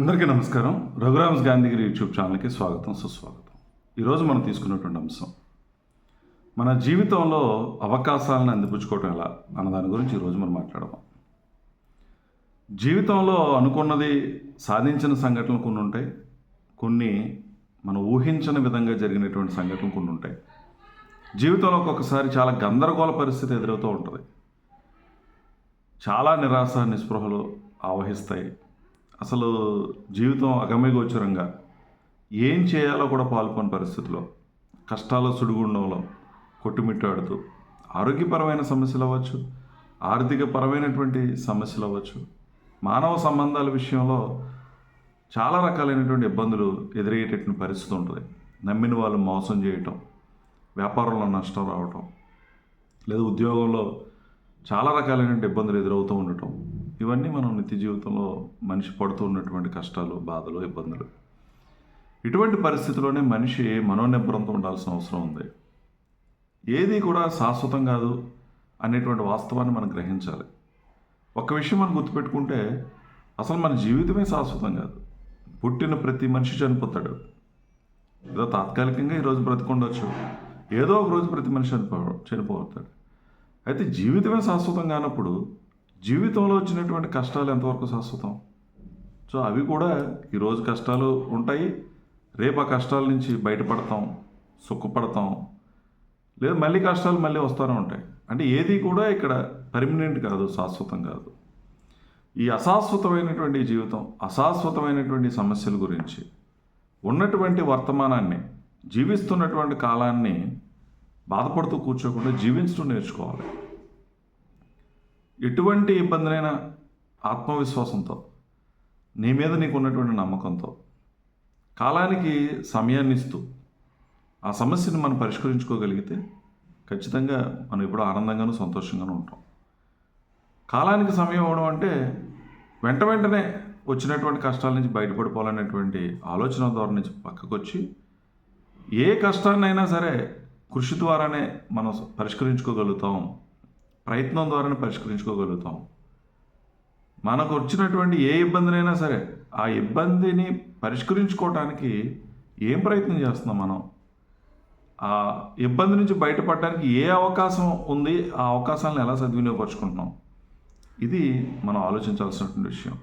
అందరికీ నమస్కారం. రఘురామ్స్ గాంధీగిరి యూట్యూబ్ ఛానల్కి స్వాగతం సుస్వాగతం. ఈరోజు మనం తీసుకున్నటువంటి అంశం మన జీవితంలో అవకాశాలను అందిపుచ్చుకోవటం ఎలా అన్న దాని గురించి ఈరోజు మనం మాట్లాడదాం. జీవితంలో అనుకున్నది సాధించిన సంఘటనలు కొన్ని ఉంటాయి. కొన్ని మనం ఊహించని విధంగా జరిగినటువంటి సంఘటనలు కొన్ని ఉంటాయి. జీవితంలో ఒక్కొక్కసారి చాలా గందరగోళ పరిస్థితి ఎదురవుతూ ఉంటుంది. చాలా నిరాశ నిస్పృహలు ఆవహిస్తాయి. అసలు జీవితం అగమ్యగోచరంగా ఏం చేయాలో కూడా పాల్పొని పరిస్థితిలో కష్టాల సుడిగుండంలో కొట్టుమిట్టాడుతూ ఆరోగ్యపరమైన సమస్యలు అవ్వచ్చు ఆర్థికపరమైనటువంటి సమస్యలు అవ్వచ్చు మానవ సంబంధాల విషయంలో చాలా రకాలైనటువంటి ఇబ్బందులు ఎదురయ్యేటటువంటి పరిస్థితి ఉంటుంది. నమ్మిన వాళ్ళు మోసం చేయటం వ్యాపారంలో నష్టం రావటం లేదా ఉద్యోగంలో చాలా రకాలైనటువంటి ఇబ్బందులు ఎదురవుతూ ఉండటం. ఇవన్నీ మనం నిత్య జీవితంలో మనిషి పడుతూ ఉన్నటువంటి కష్టాలు బాధలు ఇబ్బందులు. ఇటువంటి పరిస్థితిలోనే మనిషి మనోనిబ్బరంతో ఉండాల్సిన అవసరం ఉంది. ఏది కూడా శాశ్వతం కాదు అనేటువంటి వాస్తవాన్ని మనం గ్రహించాలి. ఒక విషయం మనం గుర్తుపెట్టుకుంటే అసలు మన జీవితమే శాశ్వతం కాదు. పుట్టిన ప్రతి మనిషి చనిపోతాడు. ఏదో తాత్కాలికంగా ఈరోజు బ్రతికొండొచ్చు. ఏదో ఒక రోజు ప్రతి మనిషి చనిపో చనిపోతాడు. అయితే జీవితమే శాశ్వతం కానప్పుడు జీవితంలో వచ్చినటువంటి కష్టాలు ఎంతవరకు శాశ్వతం? సో అవి కూడా ఈరోజు కష్టాలు ఉంటాయి. రేపు ఆ కష్టాల నుంచి బయటపడతాం సుఖపడతాం. లేదు మళ్ళీ కష్టాలు మళ్ళీ వస్తూనే ఉంటాయి. అంటే ఏది కూడా ఇక్కడ పర్మనెంట్ కాదు శాశ్వతం కాదు. ఈ అశాశ్వతమైనటువంటి జీవితం అశాశ్వతమైనటువంటి సమస్యల గురించి ఉన్నటువంటి వర్తమానాన్ని జీవిస్తున్నటువంటి కాలాన్ని బాధపడుతూ కూర్చోకుండా జీవించడం నేర్చుకోవాలి. ఎటువంటి ఇబ్బందినైనా ఆత్మవిశ్వాసంతో నీ మీద నీకు ఉన్నటువంటి నమ్మకంతో కాలానికి సమయాన్ని ఇస్తూ ఆ సమస్యను మనం పరిష్కరించుకోగలిగితే ఖచ్చితంగా మనం ఎప్పుడూ ఆనందంగాను సంతోషంగాను ఉంటాం. కాలానికి సమయం ఇవ్వడం అంటే వెంట వెంటనే వచ్చినటువంటి కష్టాల నుంచి బయటపడిపోవాలనేటువంటి ఆలోచన ద్వారా నుంచి పక్కకు వచ్చి ఏ కష్టాన్నైనా సరే కృషి ద్వారానే మనం పరిష్కరించుకోగలుగుతాం. ప్రయత్నం ద్వారానే పరిష్కరించుకోగలుగుతాం. మనకు వచ్చినటువంటి ఏ ఇబ్బందినైనా సరే ఆ ఇబ్బందిని పరిష్కరించుకోవటానికి ఏం ప్రయత్నం చేస్తున్నాం మనం? ఆ ఇబ్బంది నుంచి బయటపడడానికి ఏ అవకాశం ఉంది? ఆ అవకాశాలను ఎలా సద్వినియోగపరుచుకుంటున్నాం? ఇది మనం ఆలోచించాల్సినటువంటి విషయం.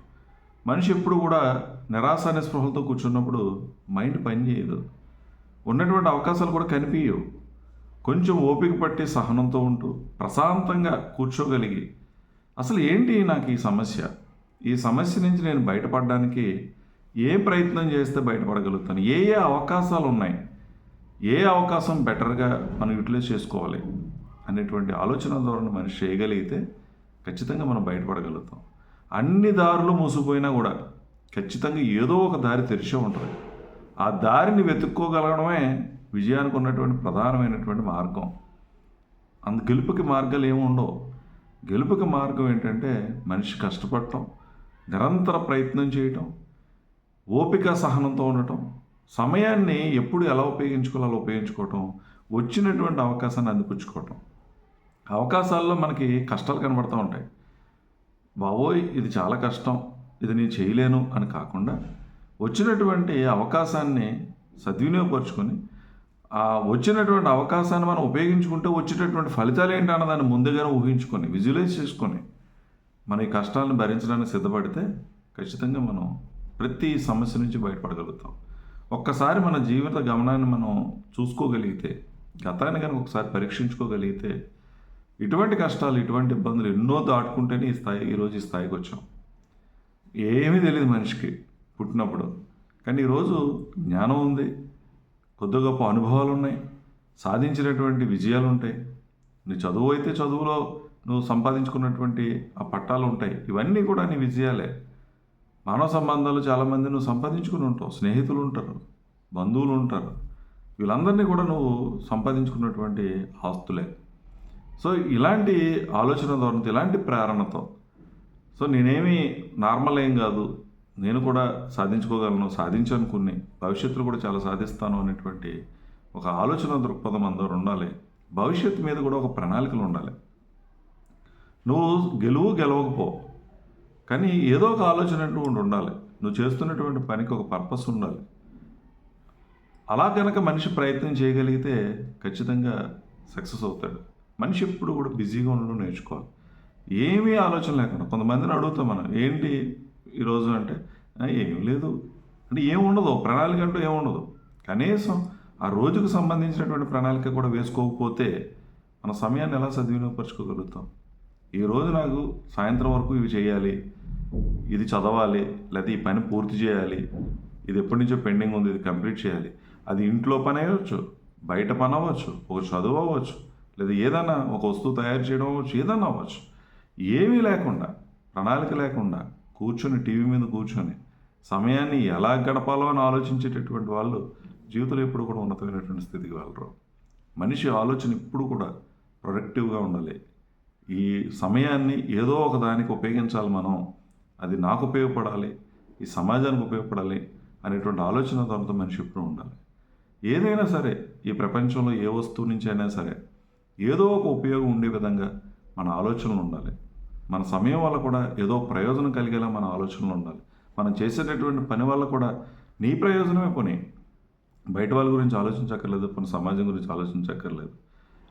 మనిషి ఎప్పుడు కూడా నిరాశ నిస్పృహలతో కూర్చున్నప్పుడు మైండ్ పనిచేయదు ఉన్నటువంటి అవకాశాలు కూడా కనిపించవు కొంచెం ఓపిక పట్టి సహనంతో ఉంటూ ప్రశాంతంగా కూర్చోగలిగి అసలు ఏంటి నాకు ఈ సమస్య? ఈ సమస్య నుంచి నేను బయటపడడానికి ఏ ప్రయత్నం చేస్తే బయటపడగలుగుతాను? ఏ ఏ అవకాశాలు ఉన్నాయి ఏ అవకాశం బెటర్గా మనం యూటిలైజ్ చేసుకోవాలి? అనేటువంటి ఆలోచన ద్వారా మనిషి చేయగలిగితే ఖచ్చితంగా మనం బయటపడగలుగుతాం. అన్ని దారులు మూసిపోయినా కూడా ఖచ్చితంగా ఏదో ఒక దారి తెరిచే ఉంటుంది. ఆ దారిని వెతుక్కోగలగడమే విజయానికి ఉన్నటువంటి ప్రధానమైనటువంటి మార్గం. అందు గెలుపుకి మార్గాలు ఏమి ఉండవు. గెలుపుకి మార్గం ఏంటంటే మనిషి కష్టపడటం నిరంతర ప్రయత్నం చేయటం ఓపిక సహనంతో ఉండటం సమయాన్ని ఎప్పుడు ఎలా ఉపయోగించుకోవాలో అలా ఉపయోగించుకోవటం వచ్చినటువంటి అవకాశాన్ని అందిపుచ్చుకోవటం. అవకాశాల్లో మనకి కష్టాలు కనబడుతూ ఉంటాయి. బావోయ్ ఇది చాలా కష్టం ఇది నేను చేయలేను అని కాకుండా వచ్చినటువంటి అవకాశాన్ని సద్వినియోగపరుచుకొని ఆ వచ్చినటువంటి అవకాశాన్ని మనం ఉపయోగించుకుంటే వచ్చేటటువంటి ఫలితాలు ఏంటి అన్నదాన్ని ముందుగానే ఊహించుకొని విజువలైజ్ చేసుకొని మన ఈ కష్టాలను భరించడానికి సిద్ధపడితే ఖచ్చితంగా మనం ప్రతి సమస్య నుంచి బయటపడగలుగుతాం. ఒక్కసారి మన జీవిత గమనాన్ని మనం చూసుకోగలిగితే గతాన్ని కనుక ఒకసారి పరీక్షించుకోగలిగితే ఇటువంటి కష్టాలు ఇటువంటి ఇబ్బందులు ఎన్నో దాటుకుంటేనే ఈ స్థాయి ఈరోజు ఈ స్థాయికి వచ్చాం. ఏమీ తెలియదు మనిషికి పుట్టినప్పుడు. కానీ ఈరోజు జ్ఞానం ఉంది కొద్ది గొప్ప అనుభవాలు ఉన్నాయి సాధించినటువంటి విజయాలు ఉంటాయి నీ చదువు అయితే చదువులో నువ్వు సంపాదించుకున్నటువంటి ఆ పట్టాలు ఉంటాయి ఇవన్నీ కూడా నీ విజయాలే. మానవ సంబంధాలు చాలామంది నువ్వు సంపాదించుకుని ఉంటావు. స్నేహితులు ఉంటారు బంధువులు ఉంటారు వీళ్ళందరినీ కూడా నువ్వు సంపాదించుకున్నటువంటి ఆస్తులే. సో ఇలాంటి ఆలోచన ధోరణితో ఇలాంటి ప్రేరణతో. సో నేనేమి నార్మల్ ఏం కాదు. నేను కూడా సాధించుకోగలను సాధించాను కొన్ని భవిష్యత్తులో కూడా చాలా సాధిస్తాను అనేటువంటి ఒక ఆలోచన దృక్పథం అందరూ ఉండాలి. భవిష్యత్తు మీద కూడా ఒక ప్రణాళికలు ఉండాలి. నువ్వు గెలువు గెలవకపో కానీ ఏదో ఒక ఆలోచన అటువంటి ఉండి ఉండాలి. నువ్వు చేస్తున్నటువంటి పనికి ఒక పర్పస్ ఉండాలి. అలా కనుక మనిషి ప్రయత్నం చేయగలిగితే ఖచ్చితంగా సక్సెస్ అవుతాడు. మనిషి ఎప్పుడు కూడా బిజీగా ఉండడం నేర్చుకోవాలి. ఏమీ ఆలోచన లేకుండా కొంతమందిని అడుగుతాం మనం ఏంటి ఈరోజు అంటే ఏం లేదు. అంటే ఏం ఉండదు ప్రణాళిక అంటూ ఏం ఉండదు. కనీసం ఆ రోజుకు సంబంధించినటువంటి ప్రణాళిక కూడా వేసుకోకపోతే మన సమయాన్ని ఎలా సద్వినియోగపరచుకోగలుగుతాం? ఈ రోజు నాకు సాయంత్రం వరకు ఇవి చేయాలి ఇది చదవాలి లేదా ఈ పని పూర్తి చేయాలి ఇది ఎప్పటి నుంచో పెండింగ్ ఉంది ఇది కంప్లీట్ చేయాలి. అది ఇంట్లో పని అవ్వచ్చు బయట పని అవ్వచ్చు ఒక చదువు అవ్వచ్చు లేదా ఏదైనా ఒక వస్తువు తయారు చేయడం అవ్వచ్చు ఏదైనా అవ్వచ్చు. ఏమీ లేకుండా ప్రణాళిక లేకుండా కూర్చొని టీవీ మీద కూర్చొని సమయాన్ని ఎలా గడపాలో అని ఆలోచించేటటువంటి వాళ్ళు జీవితంలో ఎప్పుడు కూడా ఉన్నతమైనటువంటి స్థితికి వెళ్ళరు. మనిషి ఆలోచన ఇప్పుడు కూడా ప్రొడక్టివ్గా ఉండాలి. ఈ సమయాన్ని ఏదో ఒక దానికి ఉపయోగించాలి మనం. అది నాకు ఉపయోగపడాలి. ఈ సమాజానికి ఉపయోగపడాలి అనేటువంటి ఆలోచన ధోరణితో మనిషి ఎప్పుడు ఉండాలి. ఏదైనా సరే ఈ ప్రపంచంలో ఏ వస్తువు నుంచి అయినా సరే ఏదో ఒక ఉపయోగం ఉండే విధంగా మన ఆలోచనలు ఉండాలి. మన సమయం వల్ల కూడా ఏదో ప్రయోజనం కలిగేలా మన ఆలోచనలు ఉండాలి. మనం చేసేటటువంటి పని వల్ల కూడా నీ ప్రయోజనమే పని. బయట వాళ్ళ గురించి ఆలోచించక్కర్లేదు మన సమాజం గురించి ఆలోచించక్కర్లేదు.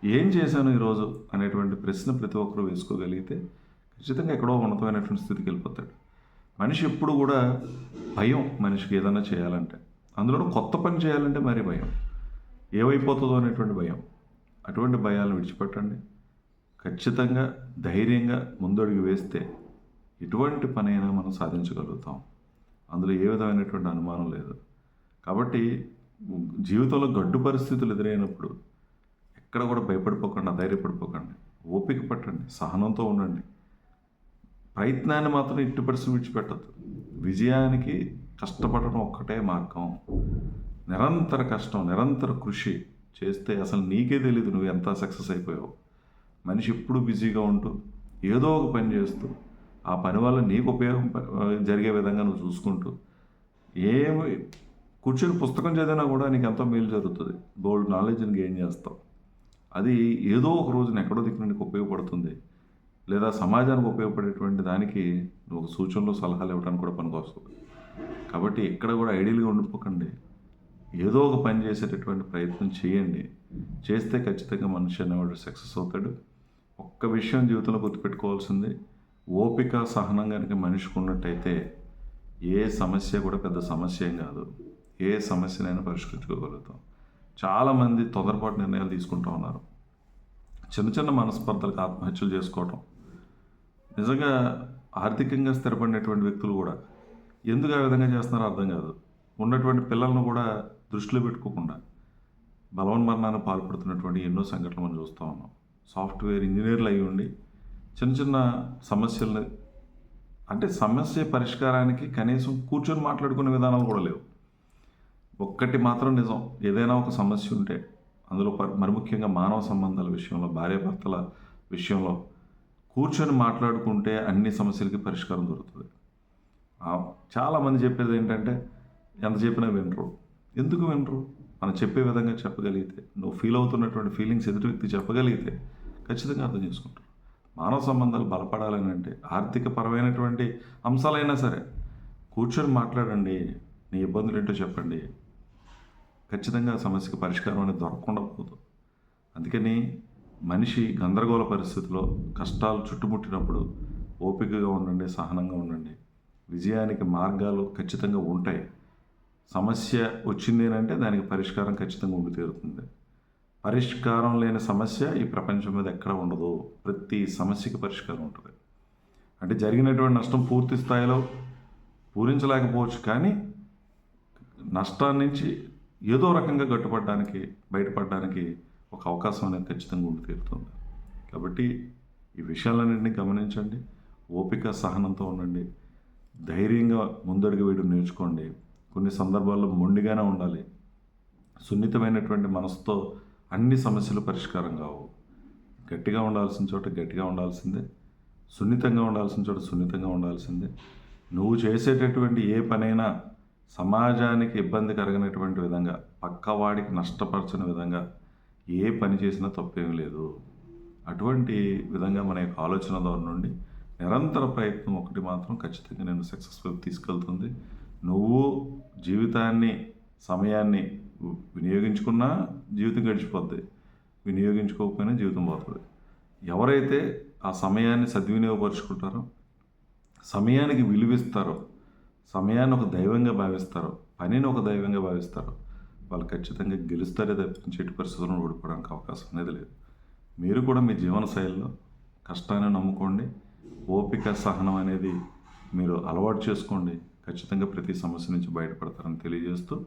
ఏం చేశాను ఈరోజు అనేటువంటి ప్రశ్న ప్రతి ఒక్కరూ వేసుకోగలిగితే ఖచ్చితంగా ఎక్కడో ఉన్నతమైనటువంటి స్థితికి వెళ్ళిపోతాడు. మనిషి ఎప్పుడు కూడా భయం మనిషికి ఏదైనా చేయాలంటే. అందులో కొత్త పని చేయాలంటే మరీ భయం. ఏమైపోతుందో అనేటువంటి భయం. అటువంటి భయాలను విడిచిపెట్టండి. ఖచ్చితంగా ధైర్యంగా ముందడుగు వేస్తే ఎటువంటి పనైనా మనం సాధించగలుగుతాం. అందులో ఏ విధమైనటువంటి అనుమానం లేదు. కాబట్టి జీవితంలో గడ్డు పరిస్థితులు ఎదురైనప్పుడు ఎక్కడ కూడా భయపడిపోకండి ధైర్యపడిపోకండి ఓపిక పట్టండి సహనంతో ఉండండి. ప్రయత్నాన్ని మాత్రం ఇట్టి పరిస్థితి విడిచిపెట్టద్దు. విజయానికి కష్టపడడం ఒక్కటే మార్గం. నిరంతర కష్టం నిరంతర కృషి చేస్తే అసలు నీకే తెలియదు నువ్వు ఎంత సక్సెస్ అయిపోయావు. మనిషి ఎప్పుడు బిజీగా ఉంటూ ఏదో ఒక పని చేస్తూ ఆ పని వల్ల నీకు ఉపయోగం జరిగే విధంగా నువ్వు చూసుకుంటూ ఏమి కూర్చొని పుస్తకం చదివినా కూడా నీకు ఎంతో మేలు జరుగుతుంది. బోల్డ్ నాలెడ్జ్ని గెయిన్ చేస్తావు. అది ఏదో ఒక రోజున ఎక్కడో దిక్కున నీకు ఉపయోగపడుతుంది. లేదా సమాజానికి ఉపయోగపడేటువంటి దానికి నువ్వు ఒక సూచనలు సలహాలు ఇవ్వడానికి కూడా పనికొస్తుంది కాబట్టి ఎక్కడ కూడా ఐడియల్గా ఉండిపోకండి. ఏదో ఒక పని చేసేటటువంటి ప్రయత్నం చేయండి. చేస్తే ఖచ్చితంగా మనిషి అనేవాడు సక్సెస్ అవుతాడు. ఒక్క విషయం జీవితంలో గుర్తుపెట్టుకోవాల్సింది. ఓపిక సహనం కనుక మనిషికి ఉన్నట్టయితే ఏ సమస్య కూడా పెద్ద సమస్య ఏం కాదు. ఏ సమస్యనైనా పరిష్కరించుకోగలుగుతాం. చాలామంది తొందరపాటు నిర్ణయాలు తీసుకుంటూ ఉన్నారు. చిన్న చిన్న మనస్పర్ధలకు ఆత్మహత్యలు చేసుకోవటం. నిజంగా ఆర్థికంగా స్థిరపడినటువంటి వ్యక్తులు కూడా ఎందుకు ఆ విధంగా చేస్తున్నారో అర్థం కాదు. ఉన్నటువంటి పిల్లలను కూడా దృష్టిలో పెట్టుకోకుండా బలవన్మరణాన్ని పాల్పడుతున్నటువంటి ఎన్నో సంఘటనలు మనం చూస్తూ ఉన్నాం. సాఫ్ట్వేర్ ఇంజనీర్లు అయి ఉండి చిన్న చిన్న సమస్యలని అంటే సమస్య పరిష్కారానికి కనీసం కూర్చొని మాట్లాడుకునే విధానాలు కూడా లేవు. ఒక్కటి మాత్రం నిజం ఏదైనా ఒక సమస్య ఉంటే అందులో ప- మరి ముఖ్యంగా మానవ సంబంధాల విషయంలో భార్యాభర్తల విషయంలో కూర్చొని మాట్లాడుకుంటే అన్ని సమస్యలకి పరిష్కారం దొరుకుతుంది. చాలామంది చెప్పేది ఏంటంటే ఎంత చెప్పినా వినరు. ఎందుకు వినరు? మనం చెప్పే విధంగా చెప్పగలిగితే నువ్వు ఫీల్ అవుతున్నటువంటి ఫీలింగ్స్ ఎదుటి వ్యక్తి చెప్పగలిగితే ఖచ్చితంగా అర్థం చేసుకుంటారు. మానవ సంబంధాలు బలపడాలని అంటే ఆర్థిక పరమైనటువంటి అంశాలైనా సరే కూర్చొని మాట్లాడండి నీ ఇబ్బందులు ఏంటో చెప్పండి. ఖచ్చితంగా సమస్యకు పరిష్కారం అనేది దొరకకుండా పోదు అందుకని మనిషి గందరగోళ పరిస్థితిలో కష్టాలు చుట్టుముట్టినప్పుడు ఓపికగా ఉండండి సహనంగా ఉండండి. విజయానికి మార్గాలు ఖచ్చితంగా ఉంటాయి. సమస్య వచ్చింది అంటే దానికి పరిష్కారం ఖచ్చితంగా ఉండి తీరుతుంది. పరిష్కారం లేని సమస్య ఈ ప్రపంచం మీద ఎక్కడ ఉండదు. ప్రతి సమస్యకి పరిష్కారం ఉంటుంది. అంటే జరిగినటువంటి నష్టం పూర్తి స్థాయిలో పూరించలేకపోవచ్చు. కానీ నష్టాన్ని నుంచి ఏదో రకంగా గట్టుపడడానికి బయటపడడానికి ఒక అవకాశం అనేది ఖచ్చితంగా ఉండి తీరుతుంది. కాబట్టి ఈ విషయాలన్నింటినీ గమనించండి. ఓపిక సహనంతో ఉండండి. ధైర్యంగా ముందడుగు వేయడం నేర్చుకోండి. కొన్ని సందర్భాల్లో మొండిగానే ఉండాలి. సున్నితమైనటువంటి మనసుతో అన్ని సమస్యలు పరిష్కారం కావు. గట్టిగా ఉండాల్సిన చోట గట్టిగా ఉండాల్సిందే. సున్నితంగా ఉండాల్సిన చోట సున్నితంగా ఉండాల్సిందే. నువ్వు చేసేటటువంటి ఏ పనైనా సమాజానికి ఇబ్బంది కలగనటువంటి విధంగా పక్కవాడికి నష్టపరచని విధంగా ఏ పని చేసినా తప్పేం లేదు. అటువంటి విధంగా మన యొక్క ఆలోచన ద్వారా నుండి నిరంతర ప్రయత్నం ఒకటి మాత్రం ఖచ్చితంగా నేను సక్సెస్ఫుల్ తీసుకెళ్తుంది. నువ్వు జీవితాన్ని సమయాన్ని వినియోగించుకున్నా జీవితం గడిచిపోద్ది. వినియోగించుకోకపోయినా జీవితం పోతుంది ఎవరైతే ఆ సమయాన్ని సద్వినియోగపరుచుకుంటారో సమయానికి విలువిస్తారో సమయాన్ని ఒక దైవంగా భావిస్తారో పనిని ఒక దైవంగా భావిస్తారో వాళ్ళు ఖచ్చితంగా గెలుస్తారే తప్పించి పరిస్థితులను ఓడిపోవడానికి అవకాశం అనేది లేదు. మీరు కూడా మీ జీవన శైలిలో కష్టాన్ని నమ్ముకోండి. ఓపిక సహనం అనేది మీరు అలవాటు చేసుకోండి. ఖచ్చితంగా ప్రతి సమస్య నుంచి బయటపడతారని తెలియజేస్తూ